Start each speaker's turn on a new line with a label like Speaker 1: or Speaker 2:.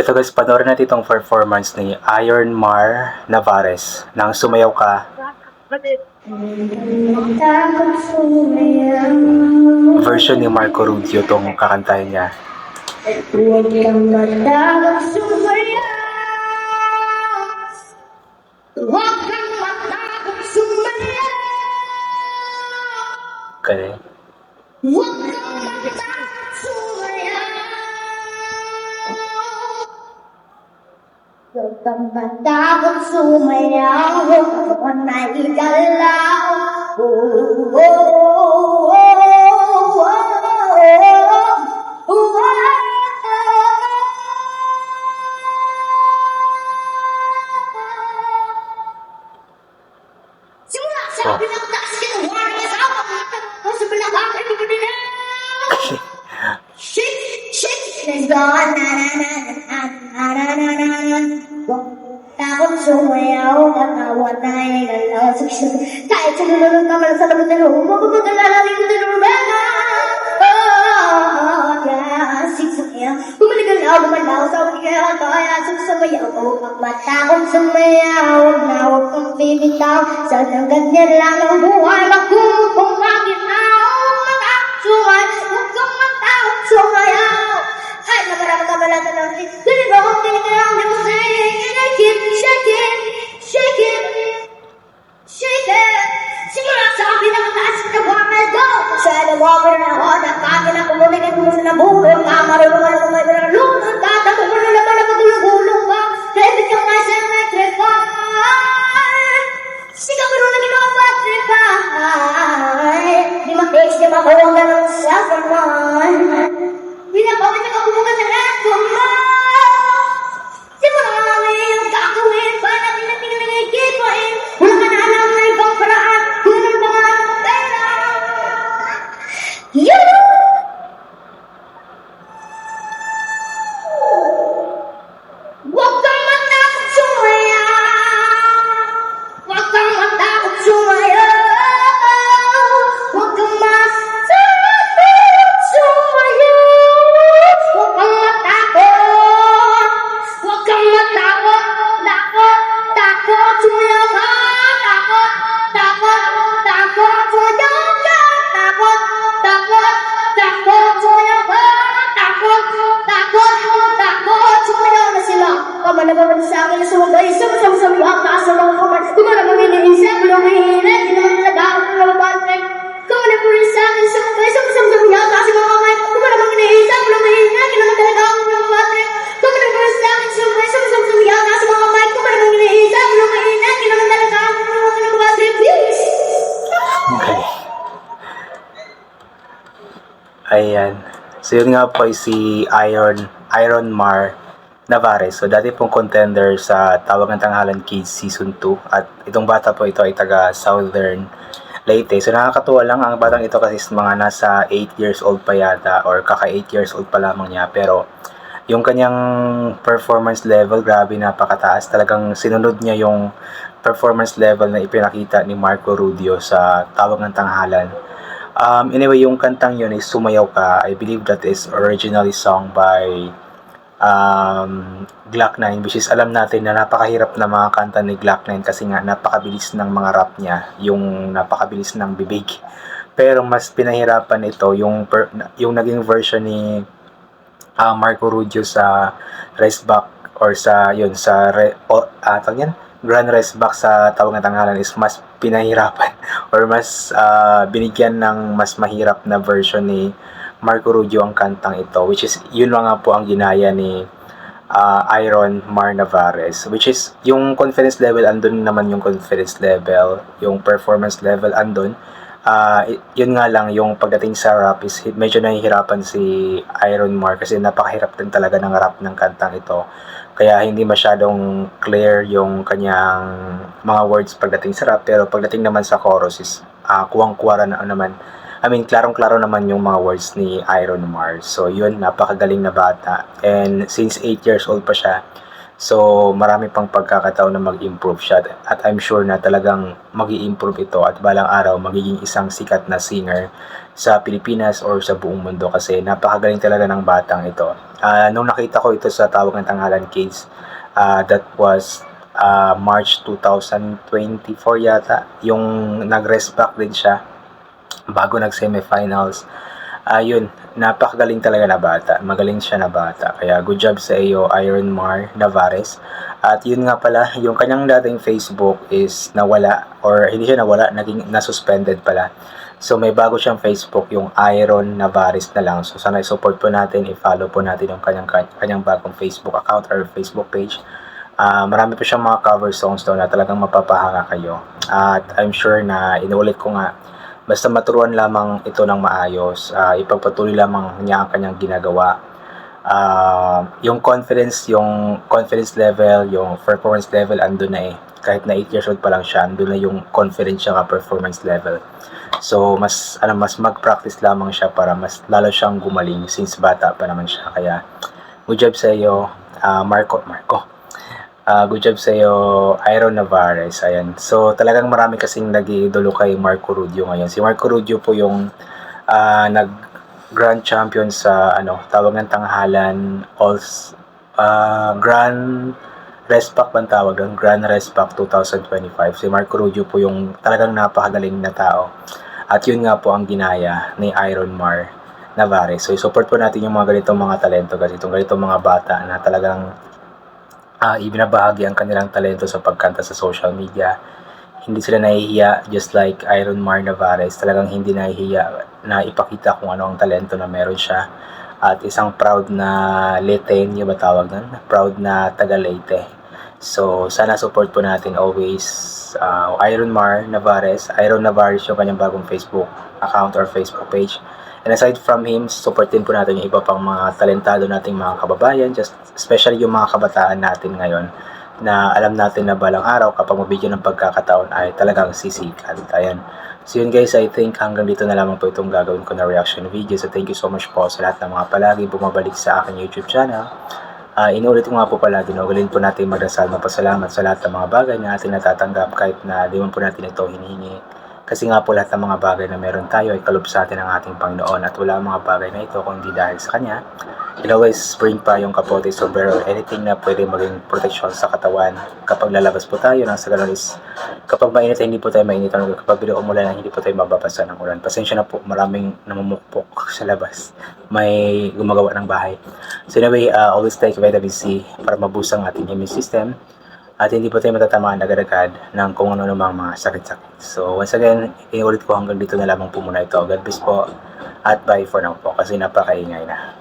Speaker 1: Ito guys, panoorin natin itong performance ni Iron Mar Navarez ng Sumayaw Ka. Version ni Marco Rubio itong kakantahin niya.
Speaker 2: Huwag ും സുമയാവും ഒന്നായി കല്ലാവും ഓ ഓ
Speaker 1: சுமையாவும்
Speaker 2: ஒன்னாயங்கள் சிக்ஷன் தாய்ச்சலும் கமல சலமுதலும் உமகுமங்கள் அழகிருந்தனும் உமலுகள் ஆகுமல் நான் சமையா தாயா சுமையாவும் மத்தாவும் சுமையாவும் நான் ஒக்கும் பிரித்தாவும் சதங்கள் எல்லாம் பூவாய் வக்கும் பொங்காகி சுவாய் முக்கம் மத்தாவும் சுமையாவும் ஹை நகரம் கமலதனம் திருவோம் Bawal sa akin sa hugay Sama-sama-sama ang nakasama ko man Kung ano kami ni Isa Kung ano mahihina Kung ano talaga ako ng mabalik Kung ano bawal sa akin sa hugay Sama-sama-sama ang nakasama ko man Kung ano kami ni Isa Kung ano mahihina Kung ano talaga ako ng mabalik Kung ano bawal sa akin sa hugay Sama-sama-sama ang nakasama ko man Kung ano kami ni Isa Kung ano mahihina Kung ano talaga ako ng mabalik Yes!
Speaker 1: Okay. Ayan. So yun nga po si Iron Iron Mar Navarez. So dati pong contender sa Tawag ng Tanghalan Kids Season 2. At itong bata po ito ay taga Southern Leyte. So nakakatuwa lang ang batang ito kasi mga nasa 8 years old pa yata or kaka 8 years old pa lamang niya. Pero yung kanyang performance level, grabe napakataas. Talagang sinunod niya yung performance level na ipinakita ni Marco Rudio sa Tawag ng Tanghalan. Um, anyway, yung kantang yun is Sumayaw Ka. I believe that is originally sung by um, Glock 9 which is alam natin na napakahirap na mga kanta ni Glock 9 kasi nga napakabilis ng mga rap niya, yung napakabilis ng bibig. Pero mas pinahirapan ito yung per, yung naging version ni ah, Marco Rudio sa Race Back or sa yun sa re, o, tawag yan? Grand Race Back sa tawag na tanghalan is mas pinahirapan or mas ah, binigyan ng mas mahirap na version ni Marco Rubio ang kantang ito which is yun nga po ang ginaya ni ah, Iron Mar Navarez which is yung confidence level andun naman yung confidence level yung performance level andun. Y- yun nga lang yung pagdating sa rap is medyo nahihirapan si Iron Mar kasi napakahirap din talaga ng rap ng kantang ito. Kaya hindi masyadong clear yung kanyang mga words pagdating sa rap pero pagdating naman sa chorus is ah, kuwang-kuwara na naman I mean, klarong-klaro naman yung mga words ni Iron Mars. So, yun, napakagaling na bata. And since 8 years old pa siya, So, marami pang pagkakataon na mag-improve siya at I'm sure na talagang mag improve ito at balang araw magiging isang sikat na singer sa Pilipinas or sa buong mundo kasi napakagaling talaga ng batang ito. Ah, nung nakita ko ito sa Tawag ng Tanghalan Kids, ah, that was ah, March 2024 yata, yung nag-rest back din siya bago nag-semifinals. Ayun, napakagaling talaga na bata. Magaling siya na bata. Kaya good job sa iyo, Iron Mar Navares. At yun nga pala, yung kanyang dating Facebook is nawala or hindi siya nawala, naging nasuspended pala. So may bago siyang Facebook, yung Iron Navares na lang. So sana i-support po natin, i-follow po natin yung kanyang, kanyang bagong Facebook account or Facebook page. Ah, marami pa siyang mga cover songs daw na talagang mapapahanga kayo. At I'm sure na inuulit ko nga, basta maturuan lamang ito ng maayos, ah, ipagpatuloy lamang niya ang kanyang ginagawa. Ah, yung confidence, yung confidence level, yung performance level andun na eh. Kahit na 8 years old pa lang siya, andun na yung confidence siya performance level. So, mas ano mas mag-practice lamang siya para mas lalo siyang gumaling since bata pa naman siya. Kaya good job sa iyo, ah, Marco, Marco. Ah, good job sa iyo, Iron Navares. Ayan. So, talagang marami kasing nag-iidolo kay Marco Rubio ngayon. Si Marco Rubio po yung ah, nag grand champion sa ano, tawag ng tanghalan all ah, grand Respac bang tawag doon? Grand Respac 2025. Si Marco Rubio po yung talagang napakagaling na tao. At yun nga po ang ginaya ni Iron Mar Navares. So, support po natin yung mga ganitong mga talento kasi itong ganitong mga bata na talagang ah ibinabahagi ang kanilang talento sa pagkanta sa social media. Hindi sila nahihiya just like Iron Mar Navares. Talagang hindi nahihiya na ipakita kung ano ang talento na meron siya. At isang proud na Leteño ba tawag nun? Proud na taga Leyte. So, sana support po natin always uh, Iron Mar Navares. Iron Navares yung kanyang bagong Facebook account or Facebook page. And aside from him, support din po natin yung iba pang mga talentado nating mga kababayan, just especially yung mga kabataan natin ngayon na alam natin na balang araw kapag mabigyan ng pagkakataon ay talagang sisikat. Ayan. So yun guys, I think hanggang dito na lamang po itong gagawin ko na reaction video. So thank you so much po sa lahat ng mga palagi bumabalik sa aking YouTube channel. Ah, inuulit ko nga po palagi, no, galing po natin magdasal, mapasalamat sa lahat ng mga bagay na ating natatanggap kahit na di man po natin ito hinihingi. Kasi nga po lahat ng mga bagay na meron tayo ay kaloob sa atin ng ating Panginoon at wala mga bagay na ito kung hindi dahil sa Kanya. It always bring pa yung kapote, sombrero, or anything na pwede maging protection sa katawan. Kapag lalabas po tayo, nang sa is kapag mainit hindi po tayo mainit. Kapag bilo umulan ay hindi po tayo mababasa ng ulan. Pasensya na po, maraming namumukpok sa labas. May gumagawa ng bahay. So anyway, uh, always take vitamin C para mabusang ating immune system at hindi po tayo matatamaan agad-agad ng kung ano namang mga sakit-sakit. So once again, inulit ko hanggang dito na lamang po muna ito. God bless po at bye for now po kasi napakaingay na.